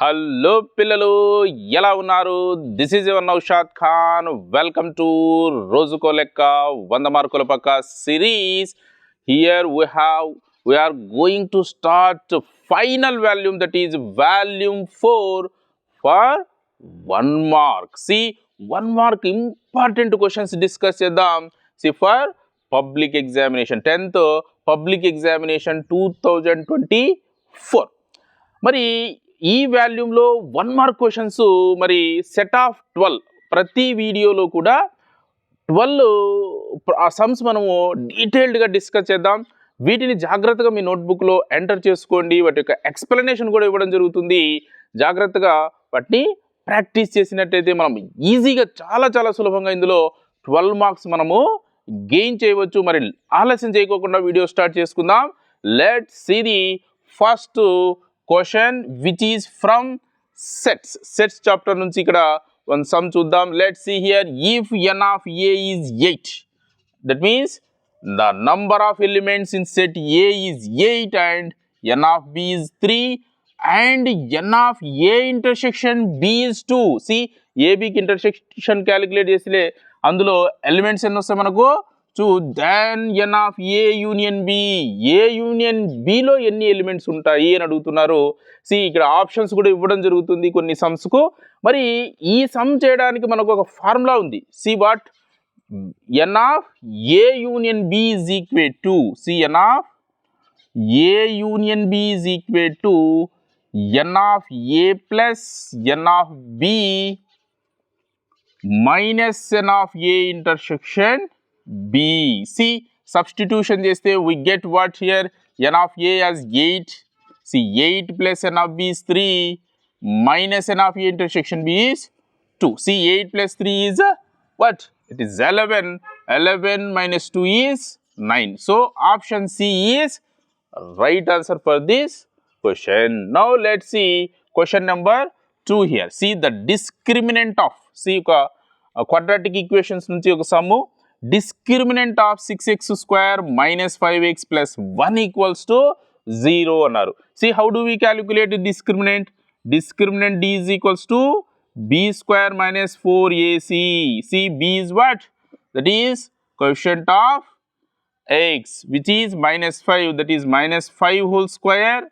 Hello పిల్లలు ఎలా ఉన్నారు? This is your Naushad Khan welcome to రోజుకో లెక్క వంద మార్కుల పక్క series here we have we're going to start final volume that is volume four for one mark see one mark important questions discuss చేద్దాం. See for public examination tenth public examination two thousand twenty four మరి ఈ వాల్యూమ్లో one mark questions మరి set of twelve. ప్రతి వీడియోలో కూడా twelve ఆ sums మనము డీటెయిల్డ్గా డిస్కస్ చేద్దాం. వీటిని జాగ్రత్తగా మీ నోట్బుక్లో ఎంటర్ చేసుకోండి. వాటి యొక్క ఎక్స్ప్లెనేషన్ కూడా ఇవ్వడం జరుగుతుంది. జాగ్రత్తగా వాటిని ప్రాక్టీస్ చేసినట్టయితే మనం ఈజీగా చాలా చాలా సులభంగా ఇందులో ట్వెల్వ్ మార్క్స్ మనము గెయిన్ చేయవచ్చు. మరి ఆలస్యం చేయకోకుండా వీడియో స్టార్ట్ చేసుకుందాం. Let see the first question which is from sets. Sets chapter నుంచి ఇక్కడ వన్ సమ్ చూద్దాం. Let see here if n of A is eight that means the number of elements in set A is eight and n of B is three and n of A intersection B is two see ఏబికి intersection calculate చేస్తే అందులో elements ఎన్ని వస్తాయి మనకు? చూ then n of A union B A union below ఎన్ని elements ఉంటాయి అని అడుగుతున్నారు C ఇక్కడ ఆప్షన్స్ కూడా ఇవ్వడం జరుగుతుంది కొన్ని సమ్స్కు మరి ఈ సమ్ చేయడానికి మనకు ఒక ఫార్ములా ఉంది. See what n of A union B is equal to see n of A union B is equal to n of A plus n of B minus n of A intersection B. See, substitution cheste we get what here? N of A as 8. See, 8 plus N of B is 3 minus N of A intersection B is 2. See, 8 plus 3 is a, what? It is 11. 11 minus 2 is 9. So, option C is right answer for this question. Now, let us see question number 2 here. See, the discriminant of, see, uh, quadratic equations nunchi ఒక sum discriminant of 6x square minus 5x plus 1 equals to 0 అన్నారు see how do we calculate the discriminant discriminant d is equals to b square minus 4ac. See, b is what? That is coefficient of x, which is minus 5, that is minus 5 whole square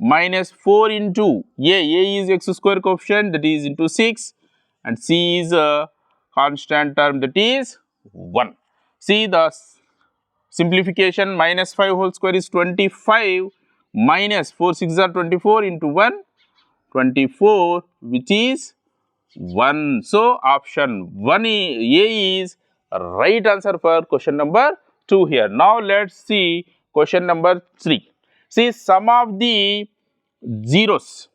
minus 4 into a. a is x square coefficient, that is into 6, and c is a constant term, that is 1. See the simplification minus 5 whole square is 25 minus 4 6 are 24 into 1 24 which is 1 so option 1 i- a is right answer for question number 2 here. Now let's see question number 3 see some of the zeros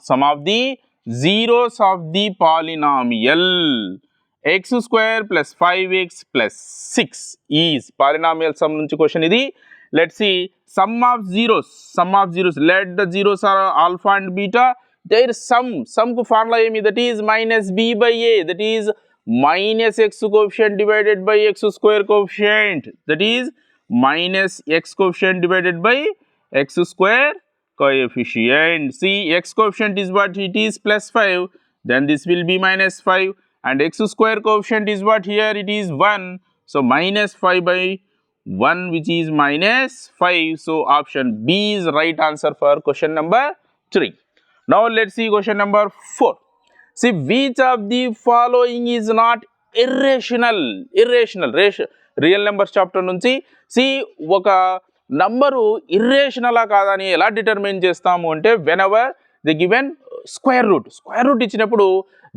some of the zeros of the polynomial x square plus 5x plus 6 is polynomial sum నుంచి question ఇది let's see sum of zeros sum of zeros let the zeros are alpha and beta there is sum sum కు formula ఏమి that is minus b by a that is minus x coefficient divided by x square coefficient that is minus x coefficient divided by x square coefficient see x coefficient is what it is plus 5 then this will be minus 5 and x square coefficient is what here it is 1 so minus 5 by 1 which is minus 5 so option b is right answer for question number 3 now let's see question number 4 see which of the following is not irrational irrational రేష- real numbers chapter నుంచి see ఒక number ఇర్రేషనలా కాదని ఎలా determine చేస్తాము అంటే whenever the given square root square root ఇచ్చినప్పుడు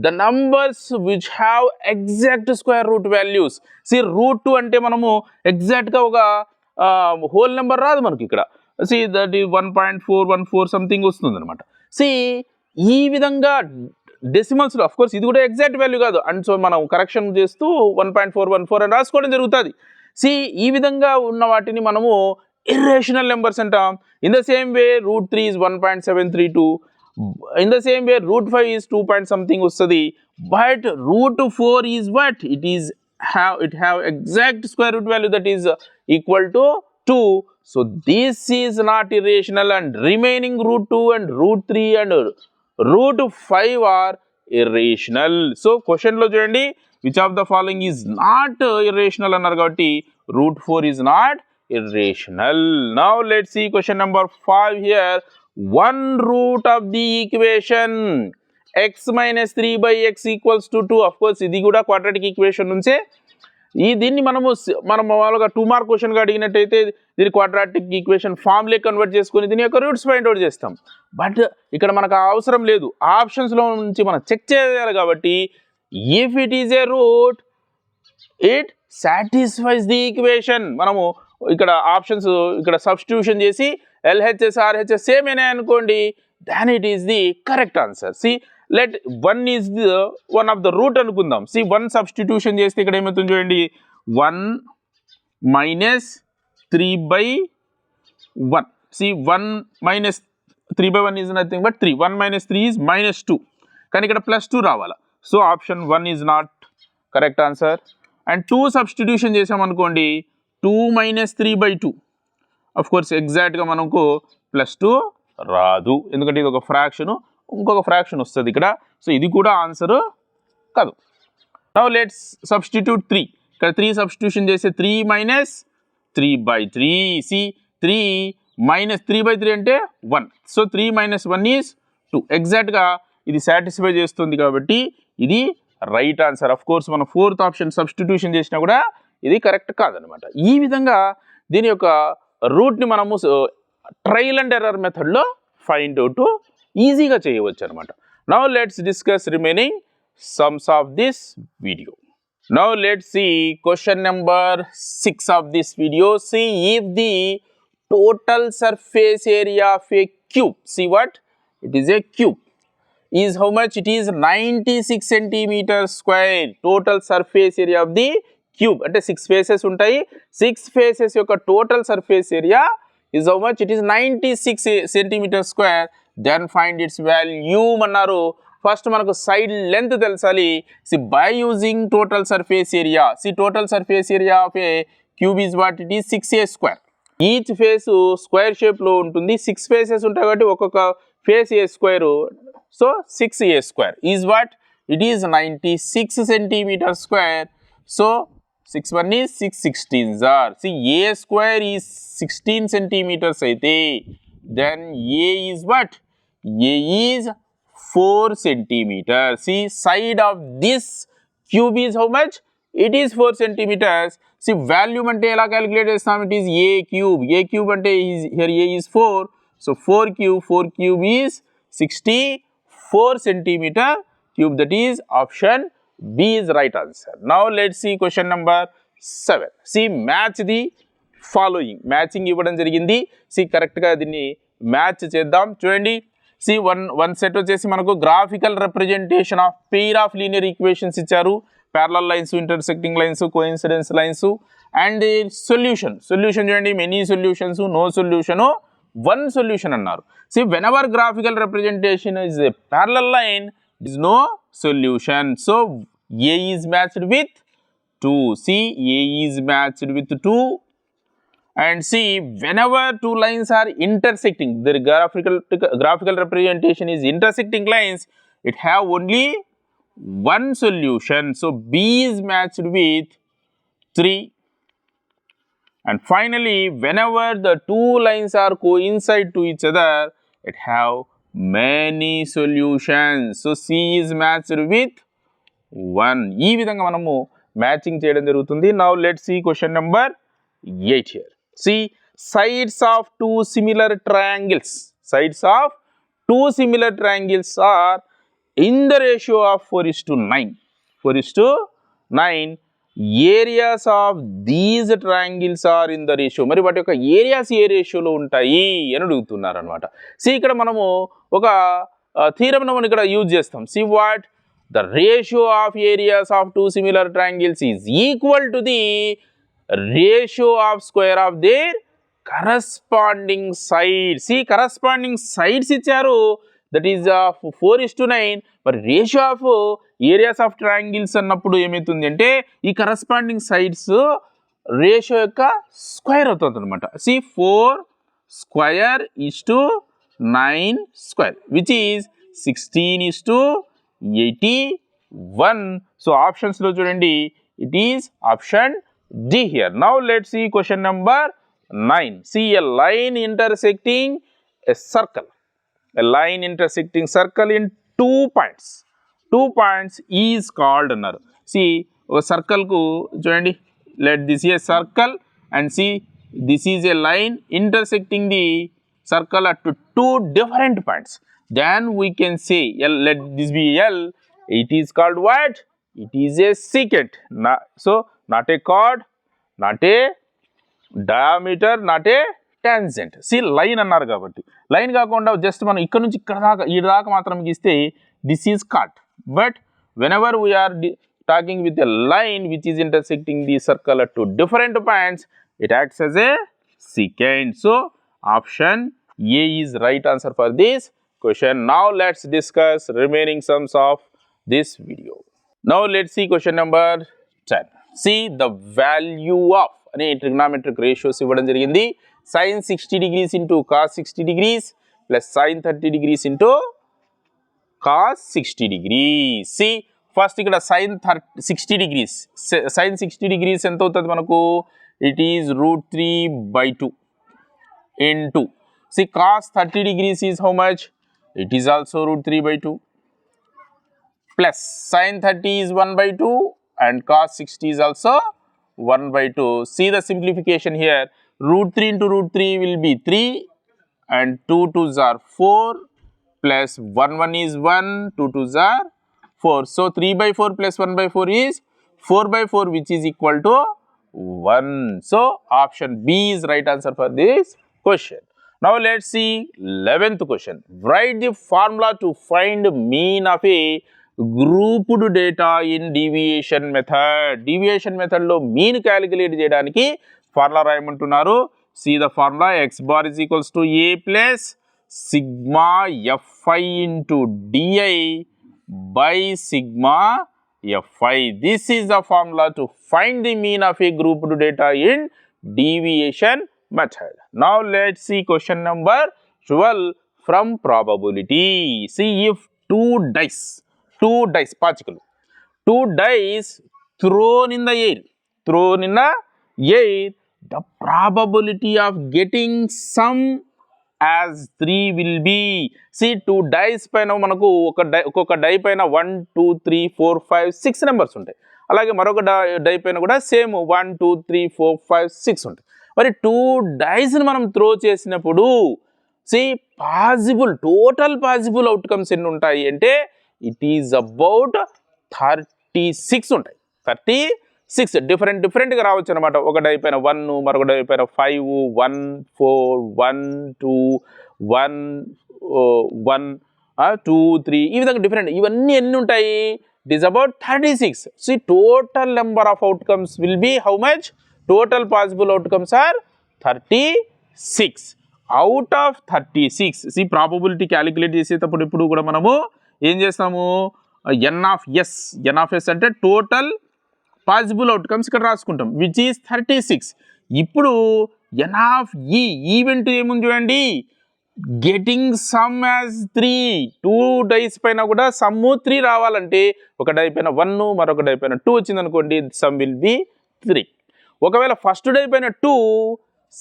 the numbers which have exact square root values see root two అంటే మనము ఎగ్జాక్ట్గా ఒక హోల్ నెంబర్ రాదు మనకి ఇక్కడ. సి దట్ ఈ one point four one four something వస్తుంది అనమాట సి ఈ విధంగా డెసిమల్స్లో అఫ్ కోర్స్ ఇది కూడా ఎగ్జాక్ట్ వాల్యూ కాదు. అండ్ సో మనం కరెక్షన్ చేస్తూ one point four one four అని రాసుకోవడం జరుగుతుంది. సి ఈ విధంగా ఉన్న వాటిని మనము ఇర్రేషనల్ నెంబర్స్ అంటాం. In the same way root three is one point seven three two In the same way root five is two point something వస్తుంది but root four is what it is have it have exact square root value that is equal to 2 so this is not irrational and remaining root 2 and root 3 and root five are irrational so క్వశ్చన్లో చూడండి which of the following is not irrational అన్నారు కాబట్టి root four is not irrational. Now let's see question number 5 here. One root of the equation x minus 3 by x equals to 2. Of course, ఇది కూడా quadratic equation నుంచే. ఈ దీన్ని మనము మనం మామూలుగా టూ మార్క్ క్వశ్చన్గా అడిగినట్టయితే దీని క్వాడ్రాటిక్ ఈక్వేషన్ ఫామ్లే కన్వర్ట్ చేసుకొని దీని యొక్క రూట్స్ ఫైండ్ అవుట్ చేస్తాం. బట్ ఇక్కడ మనకు అవసరం లేదు. ఆప్షన్స్లో నుంచి మనం చెక్ చేయాలి కాబట్టి if it is a root it satisfies the equation మనము ఇక్కడ ఆప్షన్స్ ఇక్కడ సబ్స్టిట్యూషన్ చేసి ఎల్హెచ్ఎస్ ఆర్హెచ్ఎస్ సేమ్ అయినాయి అనుకోండి. Then it is the correct answer see let one is the one of the root అనుకుందాం. సి వన్ సబ్స్టిట్యూషన్ చేస్తే ఇక్కడ ఏమవుతుంది చూడండి. One minus three by one see one minus three by one is nothing but three one minus three is minus two కానీ ఇక్కడ plus two రావాలి? So option one is not correct answer and two substitution చేసామనుకోండి two minus three by two of course ఎగ్జాక్ట్గా మనకు plus two రాదు. ఎందుకంటే ఇది ఒక ఫ్రాక్షను ఇంకొక ఫ్రాక్షన్ వస్తుంది ఇక్కడ. సో ఇది కూడా ఆన్సర్ కాదు. నవ్ లెట్స్ సబ్స్టిట్యూట్ త్రీ ఇక్కడ త్రీ సబ్స్టిట్యూషన్ చేస్తే three minus three by three see three minus three by three అంటే one so three minus one is two ఎగ్జాక్ట్గా ఇది సాటిస్ఫై చేస్తుంది కాబట్టి ఇది రైట్ ఆన్సర్ అఫ్ కోర్స్ మనం ఫోర్త్ ఆప్షన్ సబ్స్టిట్యూషన్ చేసినా కూడా ఇది కరెక్ట్ కాదనమాట. ఈ విధంగా దీని యొక్క రూట్ని మనము ట్రయల్ అండ్ ఎర్రర్ మెథడ్లో ఫైండ్ అవుట్ ఈజీగా చేయవచ్చు అనమాట now let's discuss remaining sums of this video. Now let's see question number 6 of this video. See if the total surface area of a cube, see what? It is a cube. Is how much? It is 96 centimeters square. Total surface area of the cube అంటే six faces ఉంటాయి. Six faces యొక్క total surface area is how much it is ninety six centimeter square then find its volume అన్నారు first మనకు side length తెలుసాలి. See by using total surface area see total surface area of a cube is what it is six A square each face square షేప్లో ఉంటుంది. Six faces ఉంటాయి కాబట్టి ఒక్కొక్క face A square so six A square is what it is ninety six centimeter square so six one is six sixteen jar see A square is sixteen centimeters అయితే then A is what A is four centimeter see side of this cube is how much it is four centimeters see volume అంటే ఎలా calculate చేస్తాం? It is A cube A cube అంటే here A is four so four cube four cube is sixty four centimeter cube that is option B is right answer. Now let's see question number seven See match the following matching ఇవ్వడం జరిగింది. See కరెక్ట్గా దీన్ని match చేద్దాం. చూడండి. See one one set వచ్చేసి మనకు graphical representation of pair of linear equations ఇచ్చారు. Parallel lines intersecting lines coincidence lines and solution solution చూడండి. Many solutions no solution one solution అన్నారు. See whenever graphical representation is a parallel line Is no solution. So, A is matched with 2. See, A is matched with 2. And see, whenever two lines are intersecting, their graphical, graphical representation is intersecting lines, it have only one solution. So, B is matched with 3. And finally, whenever the two lines are coincide to each other, it have many solutions so see is matched with one ఈ విధంగా మనము matching చేయడం జరుగుతుంది. Now let see question number eight here see sides of two similar triangles sides of two similar triangles are in the ratio of four is to nine four is to nine areas of these triangles are in the ratio మరి వాటి యొక్క areas ఏ రేషియోలో ఉంటాయి అని అడుగుతున్నారు అనమాట C ఇక్కడ మనము ఒక థీరం మనం ఇక్కడ యూజ్ చేస్తాం. See what the ratio of areas of two similar triangles is equal to the ratio of square of their corresponding sides ఈ కరస్పాండింగ్ సైడ్స్ ఇచ్చారు. That is four is to nine మరి ratio of areas of triangles అన్నప్పుడు ఏమవుతుంది అంటే ఈ corresponding sides ratio యొక్క square అవుతుంది అనమాట see four square is to nine square which is sixteen is to eighty one so ఆప్షన్స్లో చూడండి. It is option D here now let see question number nine see a line intersecting a circle a line intersecting circle in two points two points is called అన్నారు see ఒక సర్కిల్కు చూడండి let this a circle and see this is a line intersecting the circle at two different points then we can say L, let this be L it is called what it is a secant Na- so not a chord not a diameter not a tangent see line అన్నారు కాబట్టి. Line కాకుండా just మనం ఇక్కడ నుంచి ఇక్కడ దాకా ఈ దాకా మాత్రం గీస్తే this is cut but whenever we are talking with a line which is intersecting the circle two different points it acts as a secant. So option A is right answer for this question now let's discuss remaining sums of this video now let see question number ten see the value of అనే trigonometric ratios ఇవ్వడం జరిగింది. Sin sixty degrees into cos sixty degrees plus sin thirty degrees into cos sixty degrees see first ఇక్కడ sin thirty sixty degrees sin sixty degrees ఎంత అవుతుంది మనకు? It is root three by two into see cos thirty degrees is how much it is also root three by two plus sin 30 is 1 by 2 and cos 60 is also 1 by 2. See the simplification here. Root 3 into root 3 will be 3 and 2 2s are 4 plus 1 1 is 1, 2 2s are 4. So 3 by 4 plus 1 by 4 is 4 by 4 which is equal to 1. So option B is right answer for this question. Now let's see 11th question. Write the formula to find mean of a grouped data in deviation method. Deviation method లో mean calculate చేయడానికి formula రాయమంటున్నారు. See the formula X bar is equals to A plus sigma f i into d i by sigma f i this is the formula to find the mean of a group data in deviation method now let see question number twelve from probability see if two dice two dice పాచికలు two dice thrown in the air thrown in the air the probability of getting some as three will be see two dice పైన మనకు ఒక die ఒక్కొక్క die పైన one two three four five six numbers ఉంటాయి. అలాగే మరొక die పైన కూడా same one two three four five six ఉంటాయి. మరి టూ డైస్ని మనం త్రో చేసినప్పుడు see possible total possible outcomes ఎన్ని ఉంటాయి అంటే it is about thirty six ఉంటాయి. థర్టీ సిక్స్ డిఫరెంట్ డిఫరెంట్గా రావచ్చు అనమాట ఒకటి అయిపోయిన వన్ మరొకటి అయిపోయిన five one four one two one one two three ఈ విధంగా డిఫరెంట్. ఇవన్నీ ఎన్ని ఉంటాయి? It is about thirty six see total number of outcomes will be how much total possible outcomes are thirty six out of thirty six see probability calculate చేసేటప్పుడు ఇప్పుడు కూడా మనము ఏం చేస్తాము? N of s n of s అంటే total possible outcomes ఇక్కడ రాసుకుంటాం which is thirty six. ఇప్పుడు ఎన్ ఆఫ్ ఈ ఈవెంట్ ఏముంది చూడండి? Getting sum as three. Two dice పైన కూడా సమ్ము త్రీ రావాలంటే ఒక డై పైన వన్ మరొక డై పైన టూ వచ్చింది అనుకోండి సమ్ విల్ బి త్రీ. ఒకవేళ ఫస్ట్ డై పైన టూ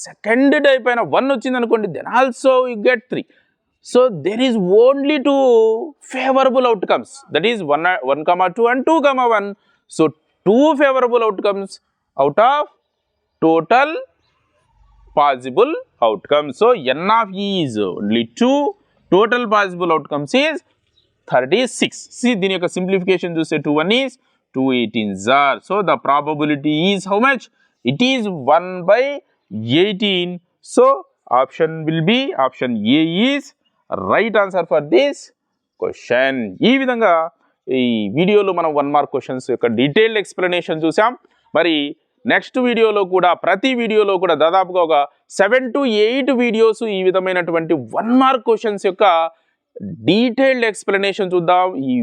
సెకండ్ డై పైన వన్ వచ్చింది అనుకోండి then also you get three. So there is only two favourable outcomes. That is one one comma two and two comma one. So two favourable outcomes out of total possible outcomes so n of is only two total possible outcomes is thirty six see దీని యొక్క simplification చూస్తే two one is two eighteen jar so the probability is how much it is one by eighteen so option will be option A is right answer for this question ఈ విధంగా ఈ వీడియోలో మనం one mark questions యొక్క detailed explanation చూసాం మరి next వీడియోలో కూడా ప్రతి వీడియోలో కూడా దాదాపుగా ఒక సెవెన్ టు ఎయిట్ వీడియోస్ ఈ విధమైనటువంటి వన్ మార్క్ క్వశ్చన్స్ యొక్క డీటెయిల్డ్ ఎక్స్ప్లెనేషన్ చూద్దాం. ఈ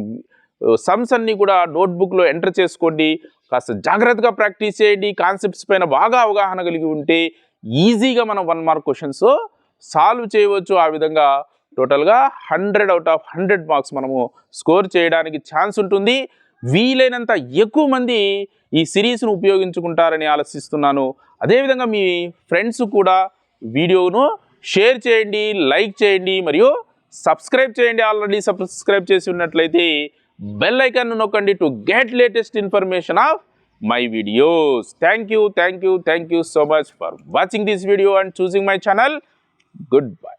సమ్స్ అన్ని కూడా నోట్బుక్లో ఎంటర్ చేసుకోండి. కాస్త జాగ్రత్తగా ప్రాక్టీస్ చేయండి. కాన్సెప్ట్స్ పైన బాగా అవగాహన కలిగి ఉంటే ఈజీగా మనం వన్ మార్క్ క్వశ్చన్స్ సాల్వ్ చేయవచ్చు. ఆ విధంగా టోటల్గా hundred out of hundred marks మనము స్కోర్ చేయడానికి ఛాన్స్ ఉంటుంది వీలైనంత ఎక్కువ మంది ఈ సిరీస్ను ఉపయోగించుకుంటారని ఆలోచిస్తున్నాను అదేవిధంగా మీ ఫ్రెండ్స్ కూడా వీడియోను షేర్ చేయండి లైక్ చేయండి మరియు సబ్స్క్రైబ్ చేయండి ఆల్రెడీ సబ్స్క్రైబ్ చేసి ఉన్నట్లయితే బెల్ ఐకాన్ నొక్కండి to get latest information of my videos. Thank you, thank you, thank you so much for watching this video and choosing my channel. Goodbye.